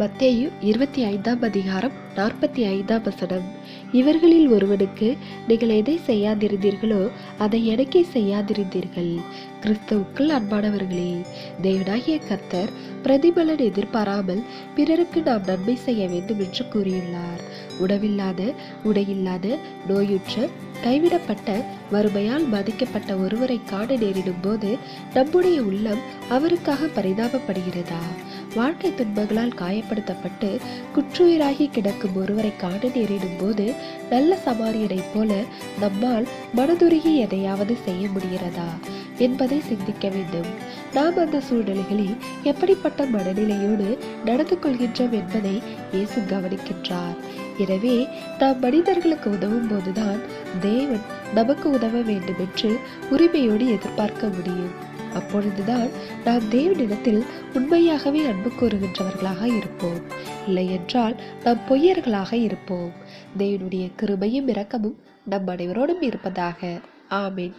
மத்தேயு இருபத்தி ஐந்தாம் அதிகாரம் நாற்பத்தி ஐந்தாம் வசனம். இவர்களில் ஒருவனுக்கு நீங்கள் எதை செய்யாதிருந்தீர்களோ அதை எனக்கே செய்யாதிருந்தீர்கள். கிறிஸ்துவுக்குள் அன்பானவர்களே தேவனாகிய கர்த்தர் பிரதிபலன் எதிர்பாராமல் பிறருக்கு நாம் நன்மை செய்ய வேண்டும் என்று கூறியுள்ளார். உணவில்லாத உடையில்லாத நோயுற்ற கைவிடப்பட்ட வறுமையால் பாதிக்கப்பட்ட ஒருவரை காண நேரிடும் போது நம்முடைய உள்ளம் அவருக்காக பரிதாபப்படுகிறதா? வாழ்க்கை துன்பங்களால் காயப்படுத்தப்பட்டு குற்றுயிராகி கிடக்கும் ஒருவரை காண நேரிடும் போது நல்ல சமாரியனைப் போல நம்மால் மனதுருகி எதையாவது செய்ய முடிகிறதா? என்பதை சிந்திக்க வேண்டும். நாம் அந்த சூழ்நிலைகளில் எப்படிப்பட்ட மனநிலையோடு நடந்து கொள்கின்றோம் என்பதை இயேசு கவனிக்கின்றார். எனவே நாம் மனிதர்களுக்கு உதவும் போதுதான் தேவன் நமக்கு உதவ வேண்டும் என்று உரிமையோடு எதிர்பார்க்க முடியும். அப்பொழுதுதான் நாம் தேவனிடத்தில் உண்மையாகவே அன்பு கூறுகின்றவர்களாக இருப்போம். இல்லை என்றால் நாம் பொய்யர்களாக இருப்போம். தேவனுடைய கிருபையும் இரக்கமும் நம் அனைவரோடும் இருப்பதாக. ஆமேன்.